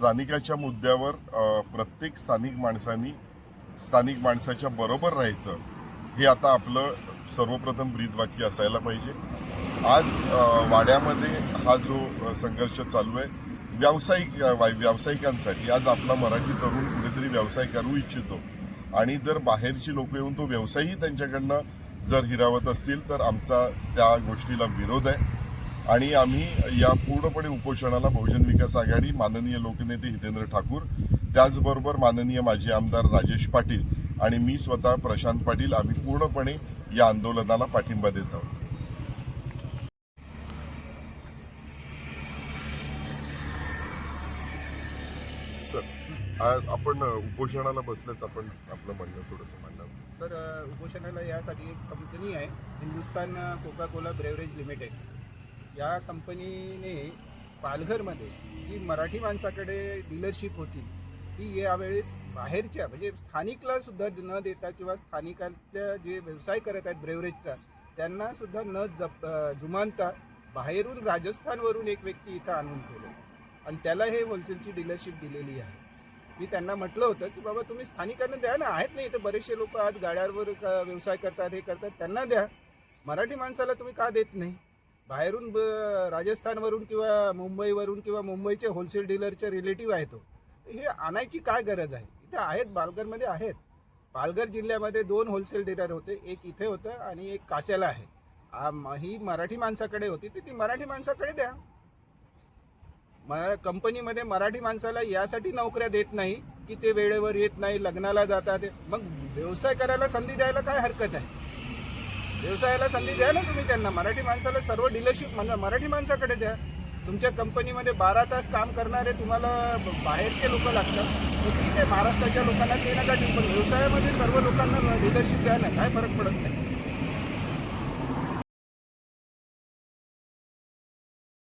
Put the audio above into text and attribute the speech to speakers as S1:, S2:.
S1: स्थानिकाच्या मुद्द्यावर प्रत्येक स्थानिक माणसांनी स्थानिक माणसाच्या बरोबर राहायचं हे आता आपलं सर्वप्रथम ब्रीदवाक्य असायला पाहिजे. आज वाड्यामध्ये हा जो संघर्ष चालू आहे व्यावसायिक वाय- व्यावसायिकांसाठी आज आपला मराठी तरुण कुठेतरी व्यवसाय करू इच्छितो. आणि जर बाहेरची लोक येऊन तो व्यवसायही त्यांच्याकडनं जर हिरावत असतील तर आमचा त्या गोष्टीला विरोध आहे. आणि आम्ही या पूर्णपणे उपोषणाला बहुजन विकास आघाडी माननीय लोकनेते हितेंद्र ठाकूर त्याचबरोबर माननीय माजी आमदार राजेश पाटील आणि मी स्वतः प्रशांत पाटील आम्ही पूर्णपणे या आंदोलनाला पाठिंबा देत आहोत. सर आपण उपोषणाला बसलेत आपण आपलं म्हणणं थोडंसं म्हणणं.
S2: सर उपोषणाला यासाठी एक कंपनी आहे Hindustan Coca Cola beverage limited या कंपनीने पालघरमध्ये जी मराठी माणसाकडे डीलरशिप होती ती यावेळेस बाहेरच्या म्हणजे स्थानिकला सुद्धा न देता किंवा स्थानिकातल्या जे व्यवसाय करत आहेत ब्रेवरेजचा त्यांना सुद्धा न जप जुमानता बाहेरून राजस्थानवरून एक व्यक्ती इथं आणून ठेवले. आणि त्याला हे होलसेलची डीलरशिप दिलेली आहे. मी त्यांना म्हटलं होतं की बाबा तुम्ही स्थानिकांना द्या ना आहेत नाही इथे बरेचसे लोक आज गाड्यांवर क- व्यवसाय करतात हे करतात त्यांना द्या. मराठी माणसाला तुम्ही का देत नाही? बाहेरून ब- राजस्थानवरून किंवा मुंबईवरून किंवा मुंबईचे होलसेल डीलरचे रिलेटिव्ह आहे तो. तर हे आणायची काय गरज आहे? इथे आहेत पालघरमध्ये आहेत. पालघर जिल्ह्यामध्ये दोन होलसेल डीलर होते. एक इथे होतं आणि एक कास्याला आहे. ही मराठी माणसाकडे होती तर ती मराठी माणसाकडे द्या. म कंपनीमध्ये मराठी माणसाला यासाठी नोकऱ्या देत नाही की ते वेळेवर येत नाही लग्नाला जातात. मग व्यवसाय करायला संधी द्यायला काय हरकत आहे? व्यवसायाला संधी द्या ना तुम्ही त्यांना. मराठी माणसाला सर्व डीलरशिप म्हणजे मराठी माणसाकडे द्या. तुमच्या कंपनीमध्ये बारा तास काम करणारे तुम्हाला ब- बाहेरचे लोक लागतात. मग ठीक आहे महाराष्ट्राच्या लोकांना ते नका देऊ पण व्यवसायामध्ये सर्व लोकांना डीलरशिप द्या ना. काय फरक पडत नाही.